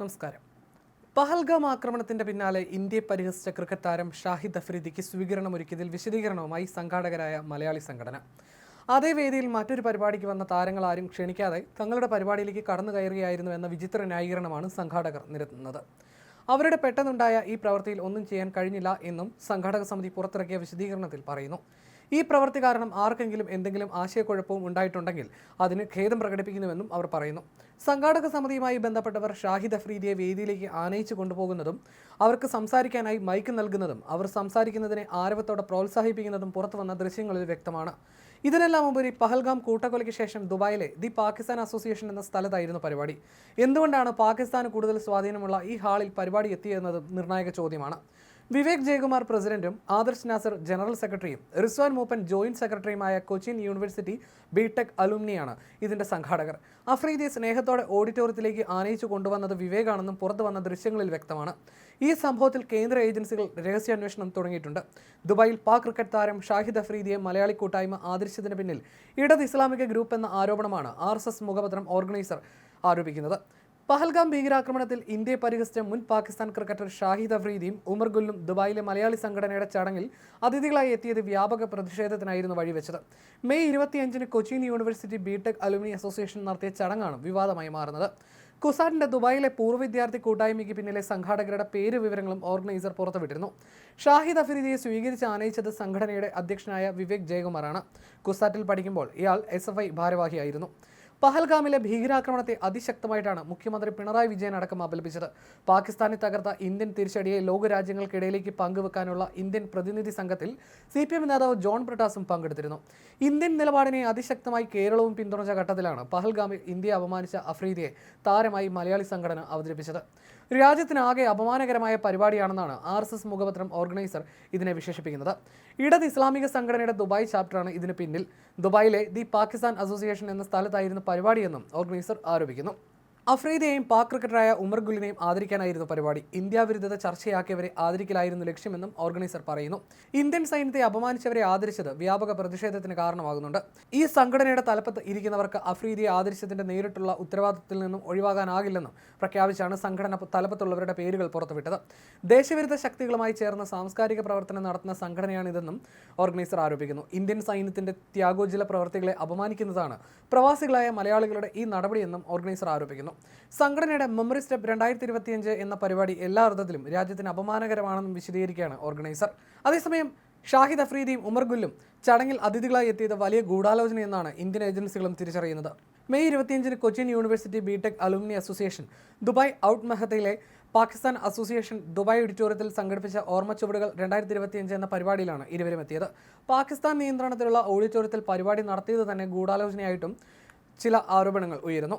നമസ്കാരം. പഹൽഗാം ആക്രമണത്തിന്റെ പിന്നാലെ ഇന്ത്യയെ പരിഹസിച്ച ക്രിക്കറ്റ് താരം ഷാഹിദ് അഫ്രീദിക്ക് സ്വീകരണം സ്വീകരണമൊരുക്കിയതിൽ വിശദീകരണവുമായി സംഘാടകരായ മലയാളി സംഘടന. അതേ വേദിയിൽ മറ്റൊരു പരിപാടിക്ക് വന്ന താരങ്ങൾ ആരും ക്ഷണിക്കാതെ തങ്ങളുടെ പരിപാടിയിലേക്ക് കടന്നു കയറുകയായിരുന്നു എന്ന വിചിത്ര ന്യായീകരണമാണ് സംഘാടകർ നിരത്തുന്നത്. അവരുടെ പെട്ടെന്നുണ്ടായ ഈ പ്രവൃത്തിയിൽ ഒന്നും ചെയ്യാൻ കഴിഞ്ഞില്ല എന്നും സംഘാടക സമിതി പുറത്തിറക്കിയ വിശദീകരണത്തിൽ പറയുന്നു. ഈ പ്രവൃത്തി കാരണം ആർക്കെങ്കിലും എന്തെങ്കിലും ആശയക്കുഴപ്പവും ഉണ്ടായിട്ടുണ്ടെങ്കിൽ അതിന് ഖേദം പ്രകടിപ്പിക്കുന്നുവെന്നും അവർ പറയുന്നു. സംഘാടക സമിതിയുമായി ബന്ധപ്പെട്ടവർ ഷാഹിദ് അഫ്രീദിയെ വേദിയിലേക്ക് ആനയിച്ചു കൊണ്ടുപോകുന്നതും അവർക്ക് സംസാരിക്കാനായി മൈക്ക് നൽകുന്നതും അവർ സംസാരിക്കുന്നതിനെ ആരവത്തോടെ പ്രോത്സാഹിപ്പിക്കുന്നതും പുറത്തു വന്ന ദൃശ്യങ്ങളിൽ വ്യക്തമാണ്. ഇതിനെല്ലാം ഉപരി പഹൽഗാം കൂട്ടക്കൊലയ്ക്ക് ശേഷം ദുബായിലെ ദി പാകിസ്ഥാൻ അസോസിയേഷൻ എന്ന സ്ഥലത്തായിരുന്നു പരിപാടി. എന്തുകൊണ്ടാണ് പാകിസ്ഥാന് കൂടുതൽ സ്വാധീനമുള്ള ഈ ഹാളിൽ പരിപാടി എത്തിയെന്നത് നിർണായക ചോദ്യമാണ്. വിവേക് ജയകുമാർ പ്രസിഡന്റും ആദർശ് നാസർ ജനറൽ സെക്രട്ടറിയും റിസ്വാൻ മൂപ്പൻ ജോയിന്റ് സെക്രട്ടറിയുമായ കൊച്ചിൻ യൂണിവേഴ്സിറ്റി ബിടെക് അലുമിനിയാണ് ഇതിന്റെ സംഘാടകർ. അഫ്രീദിയെ സ്നേഹത്തോടെ ഓഡിറ്റോറിയത്തിലേക്ക് ആനയിച്ചു കൊണ്ടുവന്നത് വിവേകാണെന്നും പുറത്തു വന്ന ദൃശ്യങ്ങളിൽ വ്യക്തമാണ്. ഈ സംഭവത്തിൽ കേന്ദ്ര ഏജൻസികൾ രഹസ്യാന്വേഷണം തുടങ്ങിയിട്ടുണ്ട്. ദുബായിൽ പാക് ക്രിക്കറ്റ് താരം ഷാഹിദ് അഫ്രീദിയെ മലയാളി കൂട്ടായ്മ ആദരിച്ചതിന് പിന്നിൽ ഇടത് ഇസ്ലാമിക ഗ്രൂപ്പ് എന്ന ആരോപണമാണ് ആർ മുഖപത്രം ഓർഗനൈസർ ആരോപിക്കുന്നത്. പഹൽഗാം ഭീകരാക്രമണത്തിൽ ഇന്ത്യയെ പരിഹസിച്ച മുൻ പാകിസ്ഥാൻ ക്രിക്കറ്റർ ഷാഹിദ് അഫ്രീദിയും ഉമർ ഗുല്ലും ദുബായിലെ മലയാളി സംഘടനയുടെ ചടങ്ങിൽ അതിഥികളായി എത്തിയത് വ്യാപക പ്രതിഷേധത്തിനായിരുന്നു വഴിവെച്ചത്. മെയ് ഇരുപത്തിയഞ്ചിന് Cochin university B Tech alumni association നടത്തിയ ചടങ്ങാണ് വിവാദമായി മാറുന്നത്. കുസാറ്റിന്റെ ദുബായിലെ പൂർവ വിദ്യാർത്ഥി കൂട്ടായ്മയ്ക്ക് പിന്നിലെ സംഘാടകരുടെ പേര് വിവരങ്ങളും ഓർഗനൈസർ പുറത്തുവിട്ടിരുന്നു. ഷാഹിദ് അഫ്രീദിയെ സ്വീകരിച്ച് ആനയിച്ചത് സംഘടനയുടെ അധ്യക്ഷനായ വിവേക് ജയകുമാറാണ്. കുസാറ്റിൽ പഠിക്കുമ്പോൾ ഇയാൾ എസ് ഭാരവാഹിയായിരുന്നു. പഹൽഗാമിലെ ഭീകരാക്രമണത്തെ അതിശക്തമായിട്ടാണ് മുഖ്യമന്ത്രി പിണറായി വിജയൻ അടക്കം അപലപിച്ചത്. പാകിസ്ഥാനെ തകർത്ത ഇന്ത്യൻ തിരിച്ചടിയെ ലോകരാജ്യങ്ങൾക്കിടയിലേക്ക് പങ്കുവെക്കാനുള്ള ഇന്ത്യൻ പ്രതിനിധി സംഘത്തിൽ സി പി എം നേതാവ് ജോൺ ബ്രിട്ടാസും പങ്കെടുത്തിരുന്നു. ഇന്ത്യൻ നിലപാടിനെ അതിശക്തമായി കേരളവും പിന്തുണച്ച ഘട്ടത്തിലാണ് പഹൽഗാമിൽ ഇന്ത്യയെ അപമാനിച്ച അഫ്രീദിയെ താരമായി മലയാളി സംഘടന അവതരിപ്പിച്ചത്. രാജ്യത്തിനാകെ അപമാനകരമായ പരിപാടിയാണെന്നാണ് ആർ എസ് എസ് മുഖപത്രം ഓർഗനൈസർ ഇതിനെ വിശേഷിപ്പിക്കുന്നത്. ഇടത് ഇസ്ലാമിക സംഘടനയുടെ ദുബായ് ചാപ്റ്ററാണ് ഇതിന് പിന്നിൽ. ദുബായിലെ ദി പാകിസ്ഥാൻ അസോസിയേഷൻ എന്ന സ്ഥലത്തായിരുന്നു പരിപാടിയെന്നും ഓർഗനൈസർ ആരോപിക്കുന്നു അഫ്രീദിയെയും പാക് ക്രിക്കറ്ററായ ഉമർ ഗുലിനെയും ആദരിക്കാനായിരുന്നു പരിപാടി. ഇന്ത്യ വിരുദ്ധത ചർച്ചയാക്കിയവരെ ആദരിക്കലായിരുന്നു ലക്ഷ്യമെന്നും ഓർഗനൈസർ പറയുന്നു. ഇന്ത്യൻ സൈന്യത്തെ അപമാനിച്ചവരെ ആദരിച്ചത് വ്യാപക പ്രതിഷേധത്തിന് കാരണമാകുന്നുണ്ട്. ഈ സംഘടനയുടെ തലപ്പത്ത് ഇരിക്കുന്നവർക്ക് അഫ്രീദിയെ ആദരിച്ചതിന്റെ നേരിട്ടുള്ള ഉത്തരവാദിത്തത്തിൽ നിന്നും ഒഴിവാകാനാകില്ലെന്നും പ്രഖ്യാപിച്ചാണ് സംഘടന തലപ്പത്തുള്ളവരുടെ പേരുകൾ പുറത്തുവിട്ടത്. ദേശവിരുദ്ധ ശക്തികളുമായി ചേർന്ന സാംസ്കാരിക പ്രവർത്തനം നടത്തുന്ന സംഘടനയാണിതെന്നും ഓർഗനൈസർ ആരോപിക്കുന്നു. ഇന്ത്യൻ സൈന്യത്തിന്റെ ത്യാഗോജ്വല പ്രവർത്തികളെ അപമാനിക്കുന്നതാണ് പ്രവാസികളായ മലയാളികളുടെ ഈ നടപടിയെന്നും ഓർഗനൈസർ ആരോപിക്കുന്നു. സംഘടനയുടെ മെമ്മറി സ്റ്റെപ്പ് രണ്ടായിരത്തി ഇരുപത്തിയഞ്ച് എന്ന പരിപാടി എല്ലാ അർത്ഥത്തിലും രാജ്യത്തിന് അപമാനകരമാണെന്നും വിശദീകരിക്കുകയാണ് ഓർഗനൈസർ. അതേസമയം ഷാഹിദ് അഫ്രീദിയും ഉമർ ഗുല്ലും ചടങ്ങിൽ അതിഥികളായി എത്തിയത് വലിയ ഗൂഢാലോചനയെന്നാണ് ഇന്ത്യൻ ഏജൻസികളും തിരിച്ചറിയുന്നത്. മെയ് ഇരുപത്തിയഞ്ചിന് Cochin university B Tech alumni association Dubai out മെഹത്തയിലെ പാകിസ്ഥാൻ അസോസിയേഷൻ ദുബായ് ഓഡിറ്റോറിയത്തിൽ സംഘടിപ്പിച്ച ഓർമ്മ ചുവടുകൾ രണ്ടായിരത്തി ഇരുപത്തിയഞ്ച് എന്ന പരിപാടിയിലാണ് ഇരുവരും എത്തിയത്. പാകിസ്ഥാൻ നിയന്ത്രണത്തിലുള്ള ഓഡിറ്റോറിയത്തിൽ പരിപാടി നടത്തിയത് തന്നെ ഗൂഢാലോചനയായിട്ടും ചില ആരോപണങ്ങൾ ഉയരുന്നു.